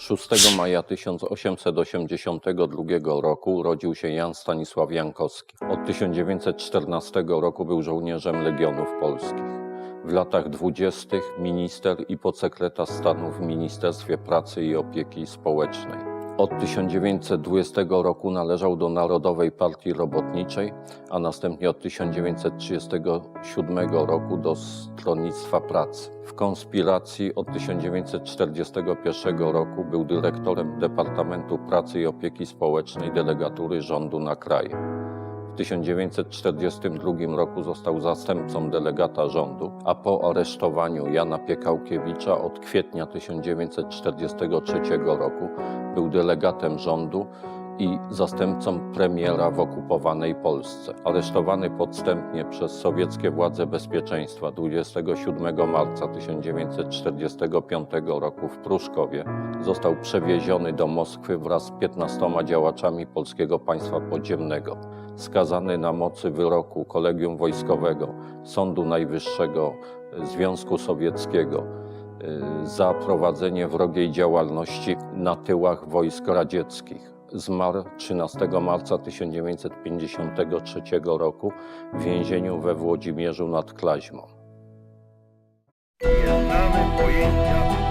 6 maja 1882 roku urodził się Jan Stanisław Jankowski. Od 1914 roku był żołnierzem Legionów Polskich. W latach dwudziestych minister i podsekretarz stanu w Ministerstwie Pracy i Opieki Społecznej. Od 1920 roku należał do Narodowej Partii Robotniczej, a następnie od 1937 roku do Stronnictwa Pracy. W konspiracji od 1941 roku był dyrektorem Departamentu Pracy i Opieki Społecznej delegatury rządu na kraj. W 1942 roku został zastępcą delegata rządu, a po aresztowaniu Jana Piekałkiewicza od kwietnia 1943 roku był delegatem rządu i zastępcą premiera w okupowanej Polsce. Aresztowany podstępnie przez sowieckie władze bezpieczeństwa 27 marca 1945 roku w Pruszkowie, został przewieziony do Moskwy wraz z 15 działaczami Polskiego Państwa Podziemnego. Skazany na mocy wyroku Kolegium Wojskowego Sądu Najwyższego Związku Sowieckiego za prowadzenie wrogiej działalności na tyłach wojsk radzieckich. Zmarł 13 marca 1953 roku w więzieniu we Włodzimierzu nad Klaźmą. Nie znamy pojęcia,